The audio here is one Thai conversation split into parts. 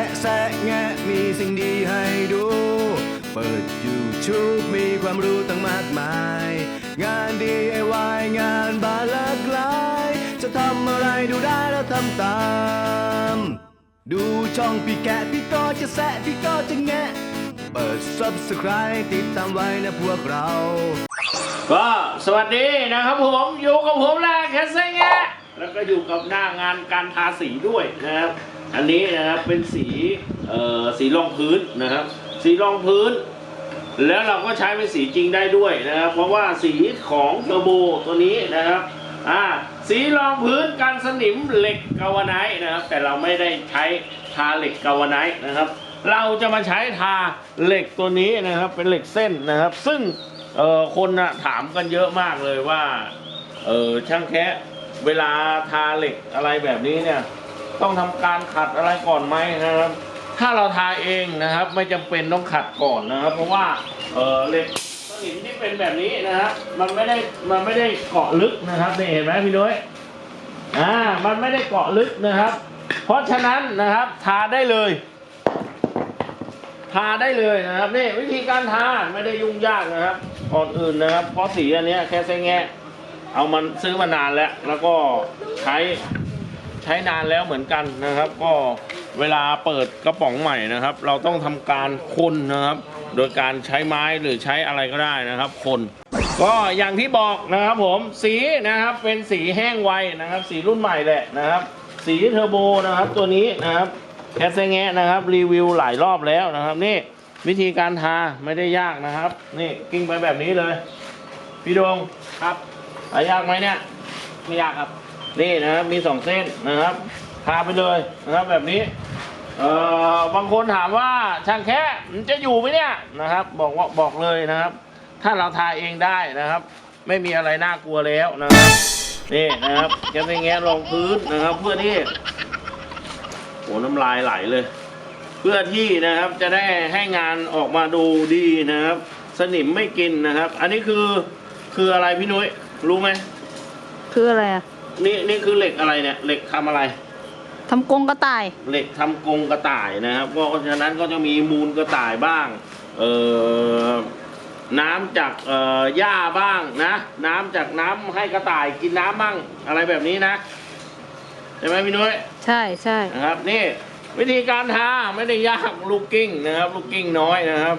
ะแซะแงะมีสิ่งดีให้ดู เปิด YouTube มีความรู้ตั้งมากมาย งาน DIY งานบานหลากหลาย จะทำอะไรดูได้แล้วทำตาม ดูช่องพี่แกะพี่ก็จะแซะพี่ก็จะแงะ เปิด Subscribe ติดตามไว้นะพวกเรา ก็สวัสดีนะครับผมอยู่กับผมแหละแคสเซ่งแงะแล้วก็อยู่กับหน้างานการทาสีด้วยนะครับ อันนี้นะครับเป็นสีเอ่อสีรองพื้นนะครับ สีรองพื้น แล้วเราก็ใช้เป็นสีจริงได้ด้วยนะครับ เพราะว่าสีของเทอร์โบตัวนี้นะครับอ่าสีรองพื้นกันสนิมเหล็กกาวไนท์นะครับ แต่เราไม่ได้ใช้ทาเหล็กกาวไนท์นะครับ เราจะมาใช้ทาเหล็กตัวนี้นะครับ เป็นเหล็กเส้นนะครับ ซึ่งเอ่อคนนะถามกันเยอะมากเลยว่าเออช่างแคะเวลาทาเหล็กอะไรแบบนี้เนี่ย ต้องทำการขัดอะไรก่อนไหมนะครับ ถ้าเราทาเองนะครับ ไม่จำเป็นต้องขัดก่อนนะครับ เพราะว่าเออเหล็กสนิมที่เป็นแบบนี้นะครับ มันไม่ได้มันไม่ได้เกาะลึกนะครับนี่เห็นไหมพี่น้ยอ่ามันไม่ได้เกาะลึกนะครับ เพราะฉะนั้นนะครับทาได้เลยทาได้เลยนะครับนี่วิธีการทาไม่ได้ยุ่งยากนะครับก่อนอื่นนะครับเพราะสีอันนี้แค่แซงแงะเอามันซื้อมานานแล้ว แล้วก็ใช้ ใช้นานแล้วเหมือนกันนะครับ ก็เวลาเปิดกระป๋องใหม่นะครับ เราต้องทำการคนนะครับ โดยการใช้ไม้หรือใช้อะไรก็ได้นะครับ คน ก็อย่างที่บอกนะครับผมสีนะครับเป็นสีแห้งไวนะครับ สีรุ่นใหม่แหละนะครับ สีเทอร์โบนะครับตัวนี้นะครับแคสเซงแงะนะครับรีวิวหลายรอบแล้วนะครับนี่วิธีการทาไม่ได้ยากนะครับ นี่กิ้งไปแบบนี้เลย พี่ดวงครับทายากไหมเนี่ย ไม่ยากครับ นี่นะครับมีสองเส้นนะครับทาไปเลยนะครับแบบนี้เอ่อบางคนถามว่าช่างแค่มันจะอยู่ไหมเนี่ยนะครับ บอกว่าบอกเลยนะครับ ถ้าเราทาเองได้นะครับ ไม่มีอะไรน่ากลัวแล้วนะครับนี่นะครับแค่เป็นแง่รองพื้นนะครับ เพื่อที่โหน้ำลายไหลเลย เพื่อที่นะครับจะได้ให้งานออกมาดูดีนะครับ สนิมไม่กินนะครับ อันนี้คือคืออะไรพี่นุ้ยรู้ไหมคืออะไรอะ นี่นี่คือเหล็กอะไรเนี่ยเหล็กทำอะไร ทำกรงกระต่าย เหล็กทำกรงกระต่ายนะครับเพราะฉะนั้นก็จะมีมูลกระต่ายบ้าง เอ่อ น้ำจากเอ่อหญ้าบ้างนะ น้ำจากน้ำให้กระต่ายกินน้ำบ้าง อะไรแบบนี้นะใช่ไหมพี่นุ้ย ใช่ใช่ นะครับนี่วิธีการทาไม่ได้ยากลูกกิ้งนะครับ ลูกกิ้งน้อยนะครับ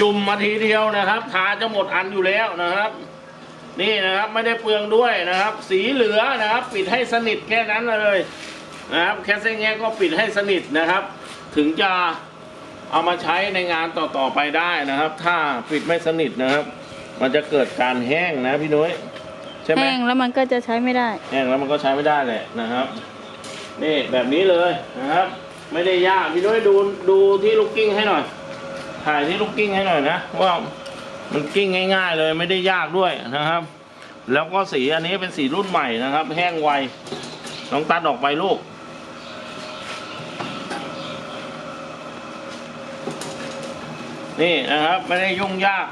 จุ่มมาทีเดียวนะครับ ทาจะหมดอันอยู่แล้วนะครับ นี่นะครับไม่ได้เปลืองด้วยนะครับ สีเหลือนะครับ ปิดให้สนิทแค่นั้นเลยนะครับแค่เส้นแง่ก็ปิดให้สนิทนะครับ ถึงจะเอามาใช้ในงานต่อๆไปได้นะครับ ถ้าปิดไม่สนิทนะครับ มันจะเกิดการแห้งนะพี่นุ้ยใช่ไหมแห้งแล้วมันก็จะใช้ไม่ได้ แห้งแล้วมันก็ใช้ไม่ได้แหละนะครับ นี่แบบนี้เลยนะครับ ไม่ได้ยากพี่นุ้ยดูดูที่ลูกกิ้งให้หน่อย ถ่ายที่ลูกกิ้งให้หน่อยนะว่า มันกิ้งง่าย ๆ เลยไม่ได้ยากด้วยนะครับ แล้วก็สีอันนี้เป็นสีรุ่นใหม่นะครับ แห้งไวน้องตัดออกไปลูกนี่นะครับไม่ได้ยุ่งยาก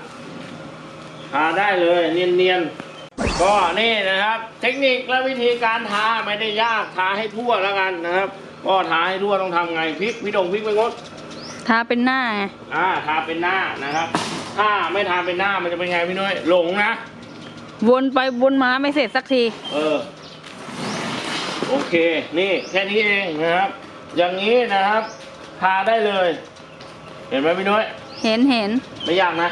ทาได้เลยเนียนๆ ก็นี่นะครับ เทคนิคและวิธีการทาไม่ได้ยากทาให้ทั่วแล้วกันนะครับ ก็ทาให้ทั่วต้องทำไงพลิกพี่ดงพลิกไปงดทาเป็นหน้าไงอ่าทาเป็นหน้านะครับ ถ้าไม่ทาเป็นหน้ามันจะเป็นไงพี่น้อยหลงนะ วนไปวนมาไม่เสร็จสักที เออ โอเค นี่แค่นี้เองนะครับ อย่างนี้นะครับ ทาได้เลย เห็นไหมพี่น้อยเห็นเห็นไม่ยากนะ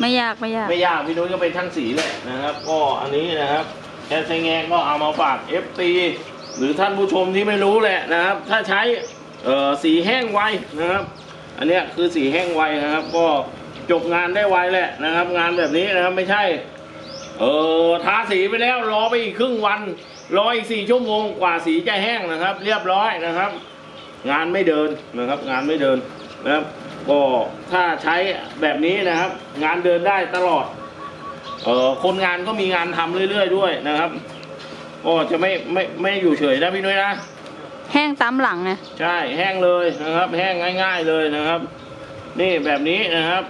ไม่ยากไม่ยาก ไม่ยากพี่นุ้ยก็เป็นช่างสีแหละนะครับ ก็อันนี้นะครับแอนไซแงงก็เอามาฝาก FT หรือท่านผู้ชมที่ไม่รู้แหละนะครับ ถ้าใช้เอ่อสีแห้งไวนะครับ อันเนี้ยคือสีแห้งไวนะครับ ก็ จบงานได้ไวแหละนะครับ งานแบบนี้นะครับไม่ใช่ เออทาสีไปแล้วรอไปอีกครึ่งวันรออีกสี่ชั่วโมงกว่าสีจะแห้งนะครับ เรียบร้อยนะครับ งานไม่เดินนะครับ งานไม่เดินนะครับ ก็ถ้าใช้แบบนี้นะครับ งานเดินได้ตลอดเออคนงานก็มีงานทำเรื่อยๆด้วยนะครับก็จะไม่ไม่ไม่อยู่เฉยนะพี่นุ้ยนะแห้งตามหลังไงใช่แห้งเลยนะครับ แห้งง่าย ๆเลยนะครับ นี่แบบนี้นะครับ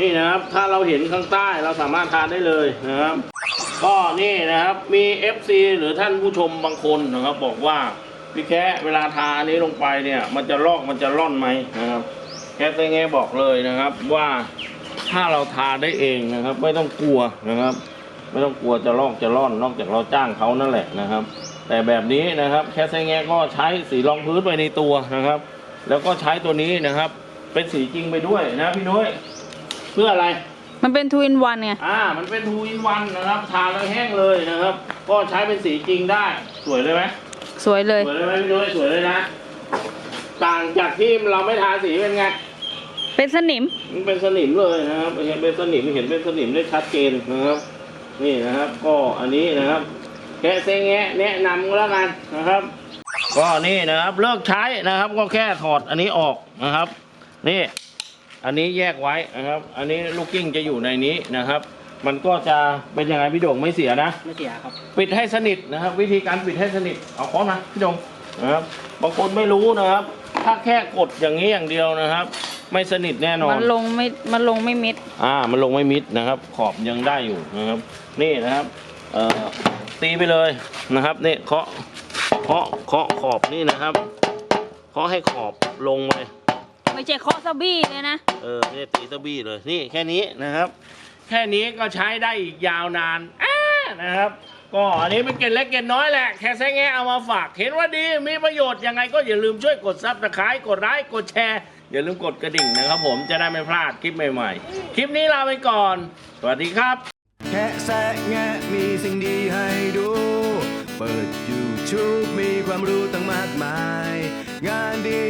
นี่นะครับ ถ้าเราเห็นข้างใต้เราสามารถทานได้เลยนะครับ ก็นี่นะครับมี FC หรือท่านผู้ชมบางคนนะครับ บอกว่าพี่แคะเวลาทาอันนี้ลงไปเนี่ย มันจะลอกมันจะร่อนไหมนะครับแค่ไงบอกเลยนะครับว่าถ้าเราทาได้เองนะครับ ไม่ต้องกลัวนะครับ ไม่ต้องกลัวจะลอกจะร่อนนอกจากเราจ้างเขานั่นแหละนะครับ แต่แบบนี้นะครับ แค่ไงก็ใช้สีรองพื้นไปในตัวนะครับ แล้วก็ใช้ตัวนี้นะครับ เป็นสีจริงไปด้วยนะพี่นุ้ย เพื่ออะไร มันเป็นทูอินวันไง อ่า มันเป็นทูอินวันนะครับ ทาแล้วแห้งเลยนะครับ ก็ใช้เป็นสีจริงได้ สวยเลยไหมสวยเลย สวยเลยไหมพี่นุ้ยสวยเลยนะ ต่างจากที่เราไม่ทาสีเป็นไง เป็นสนิม มันเป็นสนิมเลยนะครับเห็นเป็นสนิมเห็นเป็นสนิมได้ชัดเจนนะครับ นี่นะครับ ก็อันนี้นะครับแกะเซงแงะแนะนำก็แล้วกันนะครับ ก็นี่นะครับเลิกใช้นะครับ ก็แค่ถอดอันนี้ออกนะครับ นี่ อันนี้แยกไว้นะครับ อันนี้ลูกกิ้งจะอยู่ในนี้นะครับ มันก็จะเป็นยังไงพี่โด่งไม่เสียนะ ไม่เสียครับ ปิดให้สนิทนะครับ วิธีการปิดให้สนิทเอาค้อนมาพี่ดงนะครับบางคนไม่รู้นะครับ ถ้าแค่กดอย่างนี้อย่างเดียวนะครับ ไม่สนิทแน่นอนมันลงไม่มันลงไม่มิด อ่ามันลงไม่มิดนะครับ ขอบยังได้อยู่นะครับ นี่นะครับเอ่อตีไปเลยนะครับนี่เคาะเคาะเคาะขอบนี่นะครับเคาะให้ขอบลงไป ไม่ใช่เคาะซะบี้เลยนะ เออนี่ตีตะบี้เลยนี่แค่นี้นะครับ แค่นี้ก็ใช้ได้อีกยาวนานอ่านะครับ ก็อันนี้เป็นเกร็ดเล็กเกร็ดน้อยแหละแค่แซงแงะเอามาฝากเห็นว่าดีมีประโยชน์ยังไงก็อย่าลืมช่วยกดซับสไครต์กดไลค์กดแชร์อย่าลืมกดกระดิ่งนะครับผมจะได้ไม่พลาดคลิปใหม่ๆ คลิปนี้ลาไปก่อน สวัสดีครับ แค่แซะแงะมีสิ่งดีให้ดู เปิด YouTube มีความรู้ตั้งมากมาย งาน DIY งาน